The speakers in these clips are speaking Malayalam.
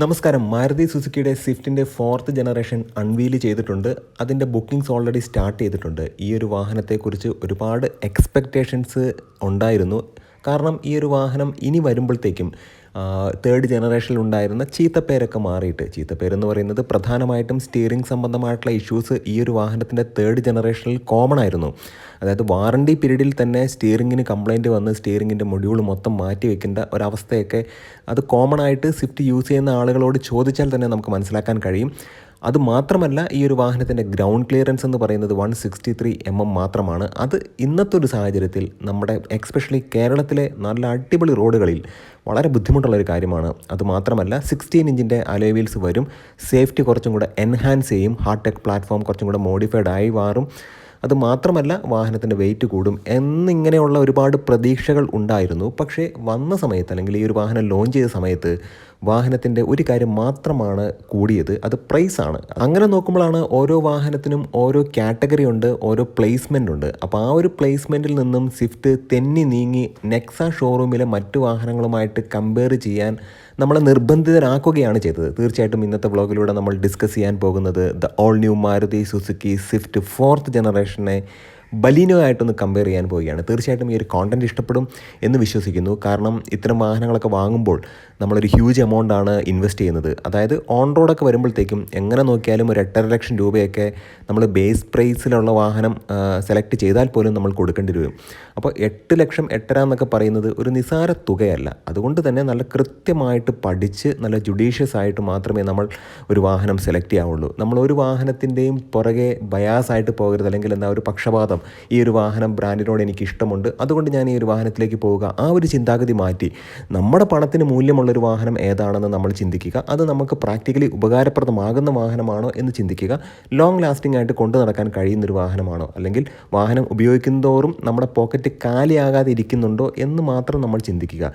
നമസ്കാരം. മാരുതി സുസുക്കിയുടെ സ്വിഫ്റ്റിന്റെ ഫോർത്ത് ജനറേഷൻ അൺവീൽ ചെയ്തിട്ടുണ്ട്. അതിന്റെ ബുക്കിംഗ്സ് ഓൾറെഡി സ്റ്റാർട്ട് ചെയ്തിട്ടുണ്ട്. ഈ ഒരു വാഹനത്തെക്കുറിച്ച് ഒരുപാട് എക്സ്പെക്റ്റേഷൻസ് ഉണ്ടായിരുന്നു. കാരണം ഈ ഒരു വാഹനം ഇനി വരുമ്പോഴത്തേക്കും തേർഡ് ജനറേഷനിൽ ഉണ്ടായിരുന്ന ചീത്തപ്പേരൊക്കെ മാറിയിട്ട്. ചീത്തപ്പേരെന്ന് പറയുന്നത് പ്രധാനമായിട്ടും സ്റ്റിയറിംഗ് സംബന്ധമായിട്ടുള്ള ഇഷ്യൂസ് ഈ ഒരു വാഹനത്തിന്റെ തേർഡ് ജനറേഷനിൽ കോമൺ ആയിരുന്നു. അതായത് വാറണ്ടി പീരീഡിൽ തന്നെ സ്റ്റിയറിങ്ങിന് കംപ്ലൈന്റ് വന്ന് സ്റ്റിയറിങ്ങിന്റെ മൊഡ്യൂൾ മൊത്തം മാറ്റി വെക്കേണ്ട ഒരവസ്ഥയൊക്കെ അത് കോമൺ ആയിട്ട് സ്വിഫ്റ്റ് യൂസ് ചെയ്യുന്ന ആളുകളോട് ചോദിച്ചാൽ തന്നെ നമുക്ക് മനസ്സിലാക്കാൻ കഴിയും. അത് മാത്രമല്ല ഈ ഒരു വാഹനത്തിന്റെ ഗ്രൗണ്ട് ക്ലിയറൻസ് എന്ന് പറയുന്നത് one sixty three M M മാത്രമാണ്. അത് ഇന്നത്തെ ഒരു സാഹചര്യത്തിൽ നമ്മുടെ എക്സ്പെഷ്യലി കേരളത്തിലെ നല്ല അടിപൊളി റോഡുകളിൽ വളരെ ബുദ്ധിമുട്ടുള്ള ഒരു കാര്യമാണ്. അത് മാത്രമല്ല സിക്സ്റ്റീൻ ഇഞ്ചിന്റെ അലോയ് വീൽസ് വരും. സേഫ്റ്റി കുറച്ചും കൂടെ എൻഹാൻസ് ചെയ്യും. ഹാർട്ടെക് ടെക് പ്ലാറ്റ്ഫോം കുറച്ചും കൂടെ മോഡിഫൈഡ് ആയി മാറും. അത് മാത്രമല്ല വാഹനത്തിന്റെ വെയിറ്റ് കൂടും എന്നിങ്ങനെയുള്ള ഒരുപാട് പ്രതീക്ഷകൾ ഉണ്ടായിരുന്നു. പക്ഷേ വന്ന സമയത്ത് അല്ലെങ്കിൽ ഈ ഒരു വാഹനം ലോഞ്ച് ചെയ്ത സമയത്ത് വാഹനത്തിന്റെ ഒരു കാര്യം മാത്രമാണ് കൂടിയത് അത് പ്രൈസ് ആണ്. അങ്ങനെ നോക്കുമ്പോഴാണ് ഓരോ വാഹനത്തിനും ഓരോ കാറ്റഗറി ഉണ്ട് ഓരോ പ്ലേസ്മെന്റ് ഉണ്ട്. അപ്പോൾ ആ ഒരു പ്ലേസ്മെന്റിൽ നിന്നും സ്വിഫ്റ്റ് തെന്നി നീങ്ങി നെക്സ ഷോറൂമിലെ മറ്റു വാഹനങ്ങളുമായിട്ട് കമ്പയർ ചെയ്യാൻ നമ്മളെ നിർബന്ധിതരാക്കുകയാണ് ചെയ്തത്. തീർച്ചയായിട്ടും ഇന്നത്തെ വ്ളോഗിലൂടെ നമ്മൾ ഡിസ്കസ് ചെയ്യാൻ പോകുന്നത് the all new Maruti Suzuki Swift fourth ജനറേഷനെ Baleno ആയിട്ടൊന്ന് കമ്പയർ ചെയ്യാൻ പോവുകയാണ്. തീർച്ചയായിട്ടും ഈ ഒരു കോണ്ടന്റ് ഇഷ്ടപ്പെടും എന്ന് വിശ്വസിക്കുന്നു. കാരണം ഇത്തരം വാഹനങ്ങളൊക്കെ വാങ്ങുമ്പോൾ നമ്മളൊരു ഹ്യൂജ് എമൗണ്ട് ആണ് ഇൻവെസ്റ്റ് ചെയ്യുന്നത്. അതായത് ഓൺ റോഡൊക്കെ വരുമ്പോഴത്തേക്കും എങ്ങനെ നോക്കിയാലും ഒരു എട്ടര ലക്ഷം രൂപയൊക്കെ നമ്മൾ ബേസ് പ്രൈസിലുള്ള വാഹനം സെലക്ട് ചെയ്താൽ പോലും നമ്മൾ കൊടുക്കേണ്ടി വരും. അപ്പോൾ എട്ട് ലക്ഷം എട്ടര എന്നൊക്കെ പറയുന്നത് ഒരു നിസാര തുകയല്ല. അതുകൊണ്ട് തന്നെ നല്ല കൃത്യമായിട്ട് പഠിച്ച് നല്ല ജുഡീഷ്യസ് ആയിട്ട് മാത്രമേ നമ്മൾ ഒരു വാഹനം സെലക്ട് ചെയ്യാവുള്ളൂ. നമ്മൾ ഒരു വാഹനത്തിന്റെയും പുറകെ ബയാസായിട്ട് പോകരുത്. അല്ലെങ്കിൽ എന്താ ഒരു പക്ഷപാതം. ഈ ഒരു വാഹനം ബ്രാൻഡിനോട് എനിക്ക് ഇഷ്ടമുണ്ട്. അതുകൊണ്ട് ഞാൻ ഈ ഒരു വാഹനത്തിലേക്ക് പോവുക ആ ഒരു ചിന്താഗതി മാറ്റി. നമ്മുടെ പണത്തിന് മൂല്യമുള്ളൊരു വാഹനം ഏതാണെന്ന് നമ്മൾ ചിന്തിക്കുക. അത് നമുക്ക് പ്രാക്ടിക്കലി ഉപകാരപ്രദമാകുന്ന വാഹനമാണോ എന്ന് ചിന്തിക്കുക. ലോങ് ലാസ്റ്റിംഗ് ആയിട്ട് കൊണ്ടു നടക്കാൻ കഴിയുന്നൊരു വാഹനമാണോ? അല്ലെങ്കിൽ വാഹനം ഉപയോഗിക്കുന്നതോറും നമ്മുടെ പോക്കറ്റ് കാലിയാകാതെ ഇരിക്കുന്നുണ്ടോ എന്ന് മാത്രം നമ്മൾ ചിന്തിക്കുക.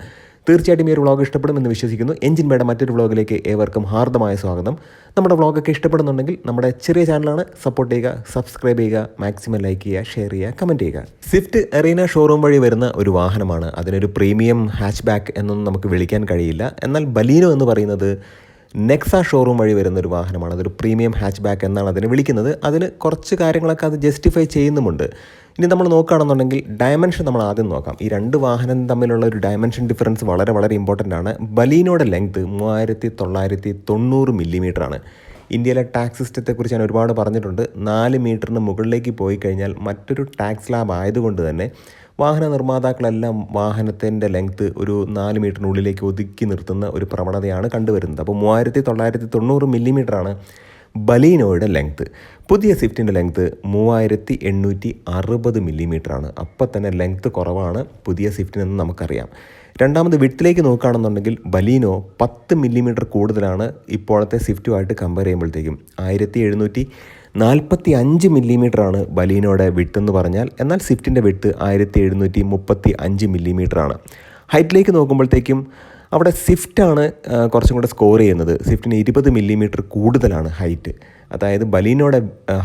തീർച്ചയായിട്ടും ഈ ഒരു വ്ളോഗ് ഇഷ്ടപ്പെടുമെന്ന് വിശ്വസിക്കുന്നു. എഞ്ചിൻ മേടം മറ്റൊരു വ്ളോഗിലേക്ക് ഏവർക്കും ഹാർദമായ സ്വാഗതം. നമ്മുടെ വ്ളോഗൊക്കെ ഇഷ്ടപ്പെടുന്നുണ്ടെങ്കിൽ നമ്മുടെ ചെറിയ ചാനലാണ് സപ്പോർട്ട് ചെയ്യുക സബ്സ്ക്രൈബ് ചെയ്യുക മാക്സിമം ലൈക്ക് ചെയ്യുക ഷെയർ ചെയ്യുക കമന്റ് ചെയ്യുക. സ്വിഫ്റ്റ് എറീന ഷോറൂം വഴി വരുന്ന ഒരു വാഹനമാണ്. അതിനൊരു പ്രീമിയം ഹാച്ച് ബാക്ക് എന്നൊന്നും നമുക്ക് വിളിക്കാൻ കഴിയില്ല. എന്നാൽ ബലീനോ എന്ന് പറയുന്നത് നെക്സ ഷോറൂം വഴി വരുന്ന ഒരു വാഹനമാണ്. അതൊരു പ്രീമിയം ഹാച്ച് ബാക്ക് എന്നാണ് അതിനെ വിളിക്കുന്നത്. അതിന് കുറച്ച് കാര്യങ്ങളൊക്കെ അത് ജസ്റ്റിഫൈ ചെയ്യുന്നുമുണ്ട്. ഇനി നമ്മൾ നോക്കുകയാണെന്നുണ്ടെങ്കിൽ ഡയമെൻഷൻ നമ്മൾ ആദ്യം നോക്കാം. ഈ രണ്ട് വാഹനം തമ്മിലുള്ള ഒരു ഡയമെൻഷൻ ഡിഫറൻസ് വളരെ വളരെ ഇമ്പോർട്ടന്റ് ആണ്. ബലീനോയുടെ ലെങ്ത് മൂവായിരത്തി തൊള്ളായിരത്തി തൊണ്ണൂറ് മില്ലിമീറ്റർ ആണ്. ഇന്ത്യയിലെ ടാക്സ് സിസ്റ്റത്തെക്കുറിച്ച് ഞാൻ ഒരുപാട് പറഞ്ഞിട്ടുണ്ട്. നാല് മീറ്ററിന് മുകളിലേക്ക് പോയി കഴിഞ്ഞാൽ മറ്റൊരു ടാക്സ് ലാബ് ആയതുകൊണ്ട് തന്നെ വാഹന നിർമ്മാതാക്കളെല്ലാം വാഹനത്തിന്റെ ലെങ്ത്ത് ഒരു നാല് മീറ്ററിനുള്ളിലേക്ക് ഒതുക്കി നിർത്തുന്ന ഒരു പ്രവണതയാണ് കണ്ടുവരുന്നത്. അപ്പോൾ മൂവായിരത്തി തൊള്ളായിരത്തി തൊണ്ണൂറ് മില്ലിമീറ്ററാണ് ബലീനോയുടെ ലെങ്ത്ത് പുതിയ സ്വിഫ്റ്റിന്റെ ലെങ്ത്ത് മൂവായിരത്തി എണ്ണൂറ്റി അറുപത് മില്ലിമീറ്ററാണ്. അപ്പം തന്നെ ലെങ്ത്ത് കുറവാണ് പുതിയ സ്വിഫ്റ്റിനെന്ന് നമുക്കറിയാം. രണ്ടാമത് വിട്ടിലേക്ക് നോക്കുകയാണെന്നുണ്ടെങ്കിൽ ബലീനോ പത്ത് മില്ലിമീറ്റർ കൂടുതലാണ് ഇപ്പോഴത്തെ സ്വിഫ്റ്റുമായിട്ട് കമ്പയർ ചെയ്യുമ്പോഴത്തേക്കും. ആയിരത്തി എഴുന്നൂറ്റി നാൽപ്പത്തി അഞ്ച് മില്ലിമീറ്ററാണ് ബലീനോയുടെ വിട്ട് എന്ന് പറഞ്ഞാൽ. എന്നാൽ സ്വിഫ്റ്റിന്റെ വിട്ട് ആയിരത്തി എഴുന്നൂറ്റി മുപ്പത്തി അഞ്ച് മില്ലിമീറ്ററാണ്. ഹൈറ്റിലേക്ക് നോക്കുമ്പോഴത്തേക്കും അവിടെ സ്വിഫ്റ്റാണ് കുറച്ചും കൂടെ സ്കോർ ചെയ്യുന്നത്. സ്വിഫ്റ്റിന് ഇരുപത് മില്ലിമീറ്റർ കൂടുതലാണ് ഹൈറ്റ് അതായത് ബലീനോടെ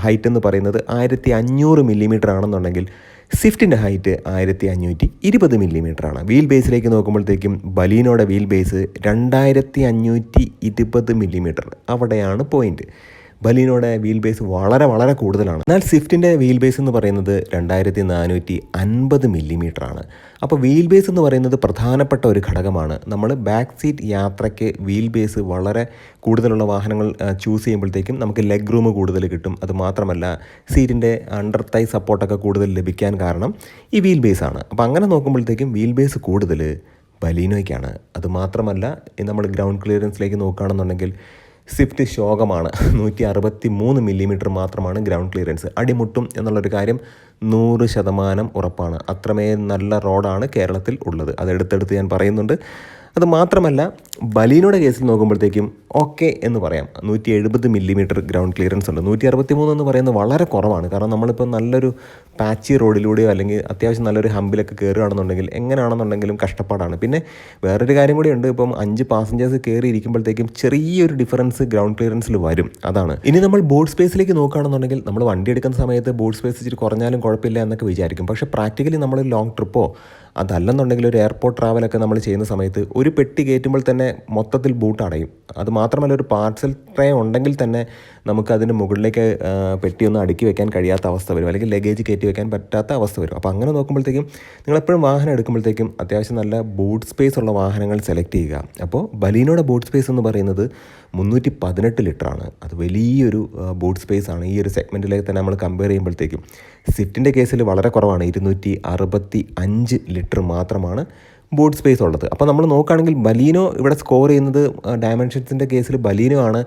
ഹൈറ്റ് എന്ന് പറയുന്നത് ആയിരത്തി അഞ്ഞൂറ് മില്ലിമീറ്റർ ആണെന്നുണ്ടെങ്കിൽ സ്വിഫ്റ്റിന്റെ ഹൈറ്റ് ആയിരത്തി അഞ്ഞൂറ്റി ഇരുപത് മില്ലിമീറ്റർ ആണ് വീൽ ബേസിലേക്ക് നോക്കുമ്പോഴത്തേക്കും ബലീനോടെ വീൽ ബേസ് രണ്ടായിരത്തി അഞ്ഞൂറ്റി ഇരുപത് മില്ലിമീറ്റർ അവിടെയാണ് പോയിന്റ് ബലീനോടെ വീൽ ബേസ് വളരെ വളരെ കൂടുതലാണ്. എന്നാൽ സ്വിഫ്റ്റിന്റെ വീൽ ബേസ് എന്ന് പറയുന്നത് രണ്ടായിരത്തി നാനൂറ്റി അൻപത് മില്ലിമീറ്റർ ആണ് അപ്പോൾ വീൽ ബേസ് എന്ന് പറയുന്നത് പ്രധാനപ്പെട്ട ഒരു ഘടകമാണ്. നമ്മൾ ബാക്ക് സീറ്റ് യാത്രയ്ക്ക് വീൽ ബേസ് വളരെ കൂടുതലുള്ള വാഹനങ്ങൾ ചൂസ് ചെയ്യുമ്പോഴത്തേക്കും നമുക്ക് ലെഗ് റൂം കൂടുതൽ കിട്ടും. അത് മാത്രമല്ല സീറ്റിന്റെ അണ്ടർ തൈ സപ്പോർട്ടൊക്കെ കൂടുതൽ ലഭിക്കാൻ കാരണം ഈ വീൽ ബേസ് ആണ്. അപ്പോൾ അങ്ങനെ നോക്കുമ്പോഴത്തേക്കും വീൽ ബേസ് കൂടുതൽ ബലീനോയ്ക്കാണ്. അതുമാത്രമല്ല നമ്മൾ ഗ്രൗണ്ട് ക്ലിയറൻസിലേക്ക് നോക്കുകയാണെന്നുണ്ടെങ്കിൽ സ്വിഫ്റ്റ് ശോകമാണ്. നൂറ്റി അറുപത്തി മൂന്ന് മില്ലിമീറ്റർ മാത്രമാണ് ഗ്രൗണ്ട് ക്ലിയറൻസ്. അടിമുട്ടും എന്നുള്ളൊരു കാര്യം നൂറ് ശതമാനം ഉറപ്പാണ്. അത്രമേ നല്ല റോഡാണ് കേരളത്തിൽ ഉള്ളത്. അതെടുത്തെടുത്ത് ഞാൻ പറയുന്നുണ്ട്. അത് മാത്രമല്ല ബലീനോടെ കേസിൽ നോക്കുമ്പോഴത്തേക്കും ഓക്കെ എന്ന് പറയാം. നൂറ്റി എഴുപത് മില്ലിമീറ്റർ ഗ്രൗണ്ട് ക്ലിയറൻസ് ഉണ്ട്. നൂറ്റി അറുപത്തി മൂന്ന് എന്ന് പറയുന്നത് വളരെ കുറവാണ്. കാരണം നമ്മളിപ്പോൾ നല്ലൊരു പാച്ചി റോഡിലൂടെയോ അല്ലെങ്കിൽ അത്യാവശ്യം നല്ലൊരു ഹമ്പിലൊക്കെ കയറുകയാണെന്നുണ്ടെങ്കിൽ എങ്ങനെയാണെന്നുണ്ടെങ്കിലും കഷ്ടപ്പാടാണ്. പിന്നെ വേറൊരു കാര്യം കൂടി ഉണ്ട്. ഇപ്പം അഞ്ച് പാസഞ്ചേഴ്സ് കയറി ഇരിക്കുമ്പോഴത്തേക്കും ചെറിയൊരു ഡിഫറൻസ് ഗ്രൗണ്ട് ക്ലിയറൻസിൽ വരും. അതാണ്. ഇനി നമ്മൾ ബോർഡ് സ്പേസിലേക്ക് നോക്കുകയാണെന്നുണ്ടെങ്കിൽ നമ്മൾ വണ്ടി എടുക്കുന്ന സമയത്ത് ബോർഡ് സ്പേസ് ഇച്ചിരി കുറഞ്ഞാലും കുഴപ്പമില്ല എന്നൊക്കെ വിചാരിക്കും. പക്ഷേ പ്രാക്ടിക്കലി നമ്മൾ ലോങ് ട്രിപ്പോ അതല്ലെന്നുണ്ടെങ്കിൽ ഒരു എയർപോർട്ട് ട്രാവലൊക്കെ നമ്മൾ ചെയ്യുന്ന സമയത്ത് ഒരു പെട്ടി കയറ്റുമ്പോൾ തന്നെ മൊത്തത്തിൽ ബൂട്ട് അടയും. അത് മാത്രമല്ല ഒരു പാർസൽ ട്രേ ഉണ്ടെങ്കിൽ തന്നെ നമുക്ക് മുകളിലേക്ക് പെട്ടിയൊന്നും അടുക്കി വെക്കാൻ കഴിയാത്ത അവസ്ഥ വരും. അല്ലെങ്കിൽ ലഗേജ് കയറ്റി വെക്കാൻ പറ്റാത്ത അവസ്ഥ വരും. അപ്പോൾ അങ്ങനെ നോക്കുമ്പോഴത്തേക്കും നിങ്ങളെപ്പോഴും വാഹനം എടുക്കുമ്പോഴത്തേക്കും അത്യാവശ്യം നല്ല ബൂട്ട് സ്പേസ് ഉള്ള വാഹനങ്ങൾ സെലക്ട് ചെയ്യുക. അപ്പോൾ ബലീനോടെ ബൂട്ട് സ്പേസ് എന്ന് പറയുന്നത് മുന്നൂറ്റി പതിനെട്ട് ലിറ്ററാണ് അത് വലിയൊരു ബൂട്ട് സ്പേസ് ആണ്. ഈ ഒരു സെഗ്മെന്റിലേക്ക് തന്നെ നമ്മൾ കമ്പയർ ചെയ്യുമ്പോഴത്തേക്കും സിറ്റിന്റെ കേസിൽ വളരെ കുറവാണ്. ഇരുന്നൂറ്റി അറുപത്തി അഞ്ച് ലിറ്റർ മാത്രമാണ് ബൂട്ട് സ്പേസ് ഉള്ളത്. അപ്പോൾ നമ്മൾ നോക്കുകയാണെങ്കിൽ ബലീനോ ഇവിടെ സ്കോർ ചെയ്യുന്നത് ഡയമെൻഷൻസിന്റെ കേസിൽ ബലീനോ ആണ്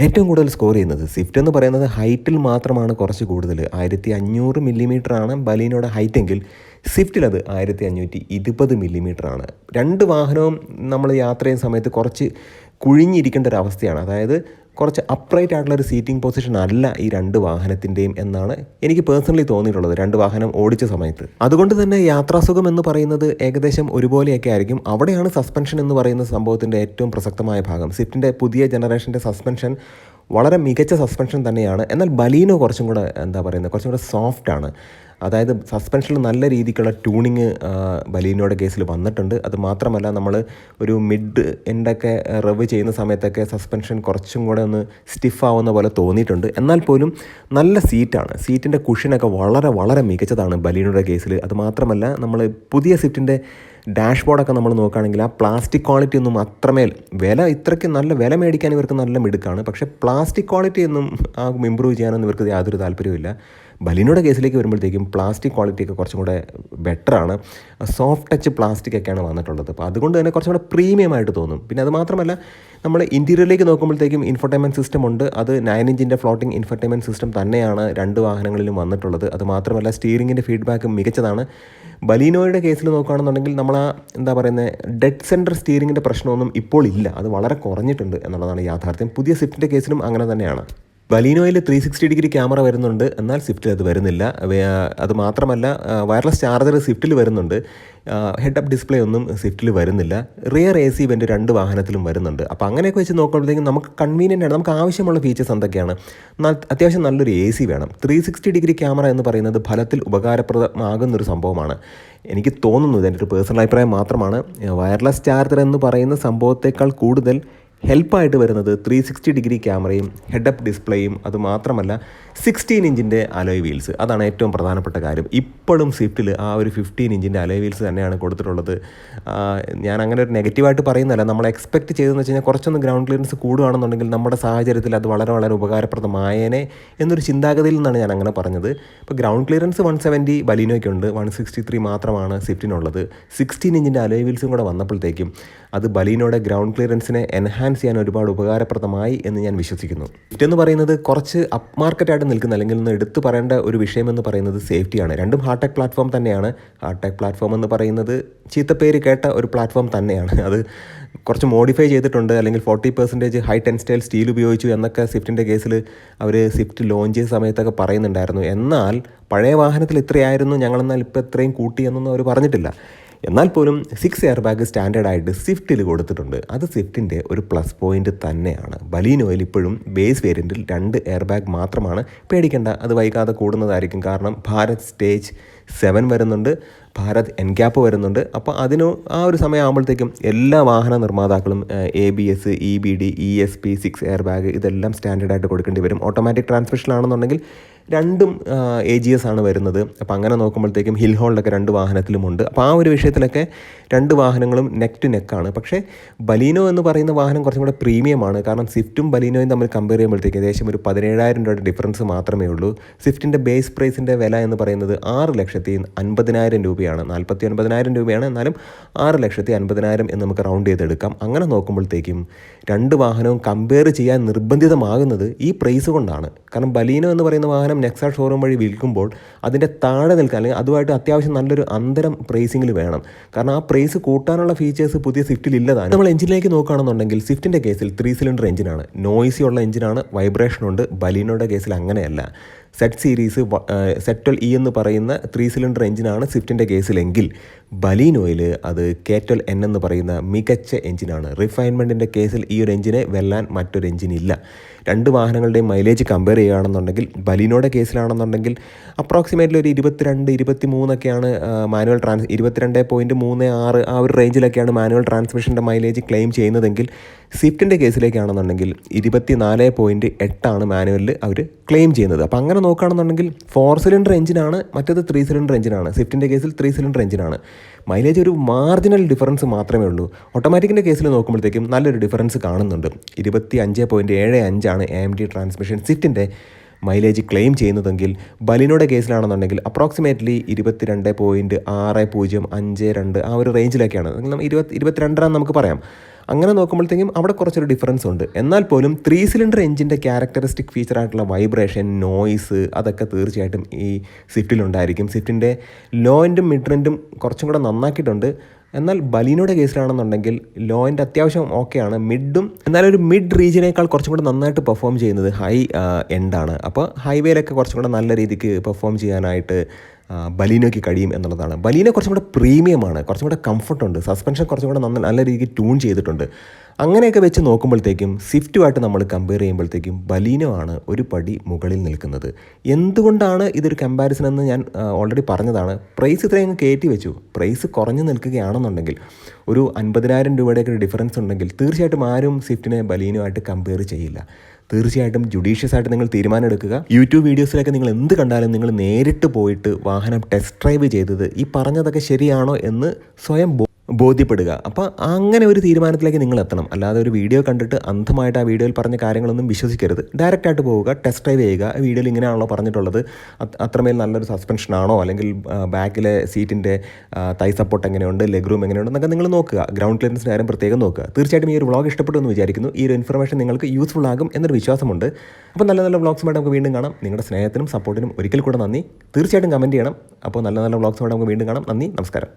ഏറ്റവും കൂടുതൽ സ്കോർ ചെയ്യുന്നത്. സ്വിഫ്റ്റ് എന്ന് പറയുന്നത് ഹൈറ്റിൽ മാത്രമാണ് കുറച്ച് കൂടുതൽ. ആയിരത്തി അഞ്ഞൂറ് മില്ലിമീറ്റർ ആണ് ബലീനോയുടെ ഹൈറ്റ് എങ്കിൽ സ്വിഫ്റ്റിൽ അത് ആയിരത്തി അഞ്ഞൂറ്റി ഇരുപത് മില്ലിമീറ്റർ ആണ്. രണ്ട് വാഹനവും നമ്മൾ യാത്ര ചെയ്യുന്ന സമയത്ത് കുറച്ച് കുഴിഞ്ഞിരിക്കേണ്ട ഒരു അവസ്ഥയാണ്. അതായത് കുറച്ച് അപ്രൈറ്റ് ആയിട്ടുള്ള ഒരു സീറ്റിംഗ് പൊസിഷൻ അല്ല ഈ രണ്ട് വാഹനത്തിന്റെയും എന്നാണ് എനിക്ക് പേഴ്സണലി തോന്നിയിട്ടുള്ളത്. രണ്ട് വാഹനം ഓടിച്ച സമയത്ത്. അതുകൊണ്ട് തന്നെ യാത്രാസുഖം എന്ന് പറയുന്നത് ഏകദേശം ഒരുപോലെയൊക്കെ ആയിരിക്കും. അവിടെയാണ് സസ്പെൻഷൻ എന്ന് പറയുന്ന സംഭവത്തിന്റെ ഏറ്റവും പ്രസക്തമായ ഭാഗം. സ്വിഫ്റ്റിന്റെ പുതിയ ജനറേഷന്റെ സസ്പെൻഷൻ വളരെ മികച്ച സസ്പെൻഷൻ തന്നെയാണ്. എന്നാൽ ബലീനോ കുറച്ചും കൂടെ എന്താ പറയുന്നത്? കുറച്ചും കൂടെ സോഫ്റ്റാണ് അതായത് സസ്പെൻഷനിൽ നല്ല രീതിക്കുള്ള ട്യൂണിങ് ബലീനോയുടെ കേസിൽ വന്നിട്ടുണ്ട്. അത് മാത്രമല്ല നമ്മൾ ഒരു മിഡ് എൻഡൊക്കെ റവ് ചെയ്യുന്ന സമയത്തൊക്കെ സസ്പെൻഷൻ കുറച്ചും കൂടെ ഒന്ന് സ്റ്റിഫ് ആവുന്ന പോലെ തോന്നിയിട്ടുണ്ട്. എന്നാൽ പോലും നല്ല സീറ്റാണ് സീറ്റിന്റെ കുഷനൊക്കെ വളരെ വളരെ മികച്ചതാണ് ബലീനോയുടെ കേസിൽ അത് മാത്രമല്ല നമ്മൾ പുതിയ സീറ്റിന്റെ ഡാഷ്ബോർഡൊക്കെ നമ്മൾ നോക്കുകയാണെങ്കിൽ ആ പ്ലാസ്റ്റിക് ക്വാളിറ്റി ഒന്നും അത്രമേൽ വില ഇത്രയ്ക്ക് നല്ല വില മേടിക്കാൻ ഇവർക്ക് നല്ല മിടുക്കാണ്. പക്ഷേ പ്ലാസ്റ്റിക് ക്വാളിറ്റി ഒന്നും ആ ഇമ്പ്രൂവ് ചെയ്യാനൊന്നും ഇവർക്ക് യാതൊരു താല്പര്യമില്ല ബലീനോയുടെ കേസിലേക്ക് വരുമ്പോഴത്തേക്കും പ്ലാസ്റ്റിക് ക്വാളിറ്റി ഒക്കെ കുറച്ചും കൂടെ ബെറ്ററാണ് സോഫ്റ്റ് ടച്ച് പ്ലാസ്റ്റിക് ഒക്കെയാണ് വന്നിട്ടുള്ളത്. അപ്പോൾ അതുകൊണ്ട് തന്നെ കുറച്ചും കൂടെ പ്രീമിയം ആയിട്ട് തോന്നും. പിന്നെ അത് മാത്രമല്ല നമ്മൾ ഇന്റീരിയറിലേക്ക് നോക്കുമ്പോഴത്തേക്കും ഇൻഫർടൈൻമെന്റ് സിസ്റ്റം ഉണ്ട്. അത് നയൻ ഇഞ്ചിന്റെ ഫ്ലോട്ടിംഗ് ഇൻഫർടൈൻമെന്റ് സിസ്റ്റം തന്നെയാണ് രണ്ട് വാഹനങ്ങളിലും വന്നിട്ടുള്ളത്. അത് മാത്രമല്ല സ്റ്റീറിങ്ങിന്റെ ഫീഡ്ബാക്ക് മികച്ചതാണ്. ബലീനോയുടെ കേസിൽ നോക്കുകയാണെന്നുണ്ടെങ്കിൽ നമ്മൾ ആ എന്താ പറയുന്നത് ഡെഡ് സെന്റർ സ്റ്റീറിങ്ങിന്റെ പ്രശ്നമൊന്നും ഇപ്പോൾ ഇല്ല. അത് വളരെ കുറഞ്ഞിട്ടുണ്ട് എന്നുള്ളതാണ് യാഥാർത്ഥ്യം. പുതിയ സിഫ്റ്റിന്റെ കേസിലും അങ്ങനെ തന്നെയാണ്. ബലീനോയിൽ ത്രീ സിക്സ്റ്റി ഡിഗ്രി ക്യാമറ വരുന്നുണ്ട്. എന്നാൽ സ്വിഫ്റ്റിൽ അത് വരുന്നില്ല. അത് മാത്രമല്ല വയർലെസ് ചാർജർ സ്വിഫ്റ്റിൽ വരുന്നുണ്ട്. ഹെഡ് അപ്പ് ഡിസ്പ്ലേ ഒന്നും സ്വിഫ്റ്റിൽ വരുന്നില്ല. റിയർ എ സി ഇവന്റ് രണ്ട് വാഹനത്തിലും വരുന്നുണ്ട്. അപ്പോൾ അങ്ങനെയൊക്കെ വെച്ച് നോക്കുമ്പോഴത്തേക്കും നമുക്ക് കൺവീനിയന്റ് ആണ്. നമുക്ക് ആവശ്യമുള്ള ഫീച്ചേഴ്സ് എന്തൊക്കെയാണ്? അത്യാവശ്യം നല്ലൊരു എ സി വേണം. ത്രീ സിക്സ്റ്റി ഡിഗ്രി ക്യാമറ എന്ന് പറയുന്നത് ഫലത്തിൽ ഉപകാരപ്രദമാകുന്നൊരു സംഭവമാണ്. എനിക്ക് തോന്നുന്നു ഇതെന്റെ ഒരു പേഴ്സണൽ അഭിപ്രായം മാത്രമാണ്. വയർലെസ് ചാർജർ എന്ന് പറയുന്ന സംഭവത്തേക്കാൾ കൂടുതൽ ഹെൽപ്പായിട്ട് വരുന്നത് ത്രീ സിക്സ്റ്റി ഡിഗ്രി ക്യാമറയും ഹെഡപ്പ് ഡിസ്പ്ലേയും അതുമാത്രമല്ല സിക്സ്റ്റീൻ ഇഞ്ചിന്റെ അലോയ് വീൽസ് അതാണ് ഏറ്റവും പ്രധാനപ്പെട്ട കാര്യം. ഇപ്പോഴും സ്വിഫ്റ്റിൽ ആ ഒരു ഫിഫ്റ്റീൻ ഇഞ്ചിന്റെ അലോയ് വീൽസ് തന്നെയാണ് കൊടുത്തിട്ടുള്ളത്. ഞാൻ അങ്ങനെ ഒരു നെഗറ്റീവായിട്ട് പറയുന്നതല്ല. നമ്മൾ എക്സ്പെക്ട് ചെയ്തതെന്ന് വെച്ച് കഴിഞ്ഞാൽ കുറച്ചൊന്ന് ഗ്രൗണ്ട് ക്ലിയറൻസ് കൂടുകയാണെന്നുണ്ടെങ്കിൽ നമ്മുടെ സാഹചര്യത്തിൽ അത് വളരെ വളരെ ഉപകാരപ്രദമായേനെ എന്നൊരു ചിന്താഗതിയിൽ നിന്നാണ് ഞാൻ അങ്ങനെ പറഞ്ഞത്. ഇപ്പോൾ ഗ്രൗണ്ട് ക്ലിയറൻസ് വൺ സെവന്റി ബലീനോയ്ക്കുണ്ട് വൺ സിക്സ്റ്റി ത്രീ മാത്രമാണ് സ്വിഫ്റ്റിനുള്ളത് സിക്സ്റ്റീൻ ഇഞ്ചിന്റെ അലോയ് വീൽസും കൂടെ വന്നപ്പോഴത്തേക്കും അത് ബലീനോയുടെ ഗ്രൗണ്ട് ക്ലിയറൻസിനെ എൻഹാൻസ് ചെയ്യാൻ ഒരുപാട് ഉപകാരപ്രദമായി എന്ന് ഞാൻ വിശ്വസിക്കുന്നു. എന്ന് പറയുന്നത് കുറച്ച് അപ് മാർക്കറ്റായിട്ട് നിൽക്കുന്ന അല്ലെങ്കിൽ ഒന്ന് എടുത്തു പറയേണ്ട ഒരു വിഷയമെന്ന് പറയുന്നത് സേഫ്റ്റിയാണ് രണ്ടും ഹാർടെക് പ്ലാറ്റ്ഫോം തന്നെയാണ്. ഹാർടെക് പ്ലാറ്റ്ഫോം എന്ന് പറയുന്നത് ചീത്തപ്പേര് കേട്ട ഒരു പ്ലാറ്റ്ഫോം തന്നെയാണ്. അത് കുറച്ച് മോഡിഫൈ ചെയ്തിട്ടുണ്ട്. അല്ലെങ്കിൽ forty percentage high tensile steel ഉപയോഗിച്ചു എന്നൊക്കെ സ്വിഫ്റ്റിന്റെ കേസിൽ അവർ സ്വിഫ്റ്റ് ലോഞ്ച് ചെയ്ത സമയത്തൊക്കെ പറയുന്നുണ്ടായിരുന്നു. എന്നാൽ പഴയ വാഹനത്തിൽ ഇത്രയായിരുന്നു. ഞങ്ങളെന്നാൽ ഇപ്പോൾ ഇത്രയും കൂട്ടി എന്നൊന്നും അവർ പറഞ്ഞിട്ടില്ല. എന്നാൽ പോലും സിക്സ് എയർ ബാഗ് സ്റ്റാൻഡേർഡായിട്ട് സ്വിഫ്റ്റിൽ കൊടുത്തിട്ടുണ്ട്. അത് സ്വിഫ്റ്റിന്റെ ഒരു പ്ലസ് പോയിന്റ് തന്നെയാണ്. ബലീനോയിൽ ഇപ്പോഴും ബേസ് വേരിയന്റിൽ രണ്ട് എയർ ബാഗ് മാത്രമാണ് പേടിക്കേണ്ട. അത് വൈകാതെ കൂടുന്നതായിരിക്കും. കാരണം ഭാരത് സ്റ്റേജ് സെവൻ വരുന്നുണ്ട്. ഭാരത് എൻക്യാപ്പ് വരുന്നുണ്ട്. അപ്പോൾ അതിന് ആ ഒരു സമയമാകുമ്പോഴത്തേക്കും എല്ലാ വാഹന നിർമ്മാതാക്കളും A B S E B D E S P six airbag ഇതെല്ലാം സ്റ്റാൻഡേർഡായിട്ട് കൊടുക്കേണ്ടി വരും. ഓട്ടോമാറ്റിക് ട്രാൻസ്മിഷനാണെന്നുണ്ടെങ്കിൽ രണ്ടും എ ജി എസ് ആണ് വരുന്നത്. അപ്പോൾ അങ്ങനെ നോക്കുമ്പോഴത്തേക്കും ഹിൽ ഹോളിലൊക്കെ രണ്ട് വാഹനത്തിലുമുണ്ട്. അപ്പോൾ ആ ഒരു വിഷയത്തിലൊക്കെ രണ്ട് വാഹനങ്ങളും നെക്ക് ടു നെക്കാണ്. പക്ഷേ ബലീനോ എന്ന് പറയുന്ന വാഹനം കുറച്ചും കൂടെ പ്രീമിയമാണ്. കാരണം സ്വിഫ്റ്റും ബലീനോയും തമ്മിൽ കമ്പയർ ചെയ്യുമ്പോഴത്തേക്ക് ഏകദേശം ഒരു പതിനേഴായിരം രൂപയുടെ ഡിഫറൻസ് മാത്രമേ ഉള്ളൂ. സ്വിഫ്റ്റിന്റെ ബേസ് പ്രൈസിന്റെ വില എന്ന് പറയുന്നത് ആറ് ലക്ഷത്തി അൻപതിനായിരം രൂപയാണ്. നാൽപ്പത്തി ഒൻപതിനായിരം രൂപയാണ്. എന്നാലും ആറ് ലക്ഷത്തി അൻപതിനായിരം എന്ന് നമുക്ക് റൗണ്ട് ചെയ്തെടുക്കാം. അങ്ങനെ നോക്കുമ്പോഴത്തേക്കും രണ്ട് വാഹനവും കമ്പയർ ചെയ്യാൻ നിർബന്ധിതമാകുന്നത് ഈ പ്രൈസ് കൊണ്ടാണ്. കാരണം ബലീനോ എന്ന് പറയുന്ന വാഹനം നെക്സ ഷോറൂം വഴി വിൽക്കുമ്പോൾ അതിന്റെ താഴെ നിൽക്കുക അല്ലെങ്കിൽ അതുമായിട്ട് അത്യാവശ്യം നല്ലൊരു അന്തരം പ്രൈസിങ്ങിൽ വേണം. കാരണം ആ പ്രൈസ് കൂട്ടാനുള്ള ഫീച്ചേഴ്സ് പുതിയ സ്വിഫ്റ്റിൽ ഇല്ലതാണ്. നമ്മൾ എഞ്ചിനിലേക്ക് നോക്കുകയാണെന്നുണ്ടെങ്കിൽ സ്വിഫ്റ്റിന്റെ കേസിൽ ത്രീ സിലിണ്ടർ എഞ്ചിനാണ് നോയ്സി ഉള്ള എഞ്ചിനാണ് വൈബ്രേഷൻ ഉണ്ട് ബലീനോയുടെ കേസിൽ അങ്ങനെയല്ല. സെറ്റ് സീരീസ് സെറ്റൽ ഇ എന്ന് പറയുന്ന ത്രീ സിലിണ്ടർ എഞ്ചിനാണ് സ്വിഫ്റ്റിന്റെ കേസിലെങ്കിൽ ബലീനോയിൽ അത് കേറ്റൽ എൻ എന്ന് പറയുന്ന മികച്ച എഞ്ചിനാണ് റിഫൈൻമെന്റിന്റെ കേസിൽ ഈ ഒരു എഞ്ചിനെ വെല്ലാൻ മറ്റൊരു എഞ്ചിൻ ഇല്ല. രണ്ട് വാഹനങ്ങളുടെയും മൈലേജ് കമ്പയർ ചെയ്യുകയാണെന്നുണ്ടെങ്കിൽ ബലീനോയുടെ കേസിലാണെന്നുണ്ടെങ്കിൽ അപ്രോക്സിമേറ്റ്ലി ഒരു ഇരുപത്തിരണ്ട് ഇരുപത്തി മൂന്നൊക്കെയാണ് മാനുവൽ ട്രാൻസ് ഇരുപത്തിരണ്ട് പോയിന്റ് മൂന്ന് ആറ് ആ ഒരു റേഞ്ചിലൊക്കെയാണ് മാനുവൽ ട്രാൻസ്മിഷന്റെ മൈലേജ് ക്ലെയിം ചെയ്യുന്നതെങ്കിൽ സ്വിഫ്റ്റിന്റെ കേസിലേക്കാണെന്നുണ്ടെങ്കിൽ ഇരുപത്തി നാല് പോയിന്റ് എട്ടാണ് മാനുവലിൽ അവർ ക്ലെയിം ചെയ്യുന്നത്. അപ്പോൾ അങ്ങനെ നോക്കുകയാണെന്നുണ്ടെങ്കിൽ ഫോർ സിലിണ്ടർ എഞ്ചിനാണ് മറ്റത് ത്രീ സിലിണ്ടർ എഞ്ചിനാണ്. സ്വിഫ്റ്റിന്റെ കേസിൽ ത്രീ സിലിണ്ടർ എഞ്ചിനാണ്. മൈലേജ് ഒരു മാർജിനൽ ഡിഫറൻസ് മാത്രമേ ഉള്ളൂ. ഓട്ടോമാറ്റിക്കിന്റെ കേസിൽ നോക്കുമ്പോഴത്തേക്കും നല്ലൊരു ഡിഫറൻസ് കാണുന്നുണ്ട്. ഇരുപത്തി അഞ്ച് പോയിന്റ് ഏഴ് അഞ്ചാണ് എ എം ഡി ട്രാൻസ്മിഷൻ സ്വിഫ്റ്റിന്റെ മൈലേജ് ക്ലെയിം ചെയ്യുന്നതെങ്കിൽ ബലിനോടെ കേസിലാണെന്നുണ്ടെങ്കിൽ അപ്രോക്സിമേറ്റ്ലി ഇരുപത്തിരണ്ട് പോയിന്റ് ആറ് പൂജ്യം അഞ്ച് രണ്ട് ആ ഒരു റേഞ്ചിലൊക്കെയാണ്. ഇരുപത്തി ഇരുപത്തിരണ്ടാന്ന് നമുക്ക് പറയാം. അങ്ങനെ നോക്കുമ്പോഴത്തേക്കും അവിടെ കുറച്ചൊരു ഡിഫറൻസ് ഉണ്ട്. എന്നാൽ പോലും ത്രീ സിലിണ്ടർ എഞ്ചിന്റെ ക്യാരക്ടറിസ്റ്റിക് ഫീച്ചർ ആയിട്ടുള്ള വൈബ്രേഷൻ നോയ്സ് അതൊക്കെ തീർച്ചയായിട്ടും ഈ സ്വിഫ്റ്റിലുണ്ടായിരിക്കും സ്വിഫ്റ്റിന്റെ ലോ എൻഡും മിഡ് റെന്റും കുറച്ചും കൂടെ നന്നാക്കിയിട്ടുണ്ട്. എന്നാൽ ബലീനോയുടെ കേസിലാണെന്നുണ്ടെങ്കിൽ ലോയിന്റെ അത്യാവശ്യം ഓക്കെയാണ് മിഡും എന്നാൽ ഒരു മിഡ് റീജിയനേക്കാൾ കുറച്ചും കൂടെ നന്നായിട്ട് പെർഫോം ചെയ്യുന്നത് ഹൈ എൻഡാണ് അപ്പോൾ ഹൈവേയിലൊക്കെ കുറച്ചും കൂടെ നല്ല രീതിക്ക് പെർഫോം ചെയ്യാനായിട്ട് ബലീനോയ്ക്ക് കഴിയും എന്നുള്ളതാണ്. ബലീന കുറച്ചും കൂടെ പ്രീമിയമാണ് കുറച്ചും കൂടെ കംഫർട്ടുണ്ട് സസ്പെൻഷൻ കുറച്ചും കൂടെ നല്ല രീതിക്ക് ട്യൂൺ ചെയ്തിട്ടുണ്ട്. അങ്ങനെയൊക്കെ വെച്ച് നോക്കുമ്പോഴത്തേക്കും സ്വിഫ്റ്റുമായിട്ട് നമ്മൾ കമ്പയർ ചെയ്യുമ്പോഴത്തേക്കും ബലീനോ ആണ് ഒരു പടി മുകളിൽ നിൽക്കുന്നത്. എന്തുകൊണ്ടാണ് ഇതൊരു കമ്പാരിസൺ എന്ന് ഞാൻ ഓൾറെഡി പറഞ്ഞതാണ്. പ്രൈസ് ഇത്രയും കയറ്റി വെച്ചു. പ്രൈസ് കുറഞ്ഞു നിൽക്കുകയാണെന്നുണ്ടെങ്കിൽ ഒരു അൻപതിനായിരം രൂപയുടെയൊക്കെ ഡിഫറൻസ് ഉണ്ടെങ്കിൽ തീർച്ചയായിട്ടും ആരും സ്വിഫ്റ്റിനെ ബലീനോ ആയിട്ട് കമ്പയർ ചെയ്യില്ല. തീർച്ചയായിട്ടും ജുഡീഷ്യസ് ആയിട്ട് നിങ്ങൾ തീരുമാനം എടുക്കുക യൂട്യൂബ് വീഡിയോസിലൊക്കെ നിങ്ങൾ എന്ത് കണ്ടാലും നിങ്ങൾ നേരിട്ട് പോയിട്ട് വാഹനം ടെസ്റ്റ് ഡ്രൈവ് ചെയ്തത് ഈ പറഞ്ഞതൊക്കെ ശരിയാണോ എന്ന് സ്വയം ബോധ്യപ്പെടുക. അപ്പോൾ അങ്ങനെ ഒരു തീരുമാനത്തിലേക്ക് നിങ്ങൾ എത്തണം അല്ലാതെ ഒരു വീഡിയോ കണ്ടിട്ട് അന്ധമായിട്ട് ആ വീഡിയോയിൽ പറഞ്ഞ കാര്യങ്ങളൊന്നും വിശ്വസിക്കരുത്. ഡയറക്റ്റായിട്ട് പോവുക ടെസ്റ്റ് ഡ്രൈവ് ചെയ്യുക. വീഡിയോയിൽ ഇങ്ങനെയാണല്ലോ പറഞ്ഞിട്ടുള്ളത്. അത്രമേൽ നല്ലൊരു സസ്പെൻഷൻ ആണോ? അല്ലെങ്കിൽ ബാക്കിലെ സീറ്റിന്റെ തൈ സപ്പോർട്ട് എങ്ങനെയുണ്ട്? ലെഗ് റൂം എങ്ങനെയുണ്ട്? എന്നൊക്കെ നിങ്ങൾ നോക്കുക. ഗ്രൗണ്ട് ക്ലിയറൻസിന്റെ കാര്യം പ്രത്യേകം നോക്കുക. തീർച്ചയായിട്ടും ഈ ഒരു വ്ളോഗ് ഇഷ്ടപ്പെട്ടു എന്ന് വിചാരിക്കുന്നു. ഈ ഒരു ഇൻഫർമേഷൻ നിങ്ങൾക്ക് യൂസ്ഫുൾ ആകും എന്നൊരു വിശ്വാസമുണ്ട്. അപ്പോൾ നല്ല നല്ല വ്ളോഗ്സുമായിട്ട് നമുക്ക് വീണ്ടും കാണാം. നിങ്ങളുടെ സ്നേഹത്തിനും സപ്പോർട്ടിനും ഒരിക്കൽ കൂടെ നന്ദി. തീർച്ചയായിട്ടും കമന്റ് ചെയ്യണം. അപ്പോൾ നല്ല നല്ല വ്ളോഗ്സുമായിട്ട് നമുക്ക് വീണ്ടും കാണാം. നന്ദി. നമസ്കാരം.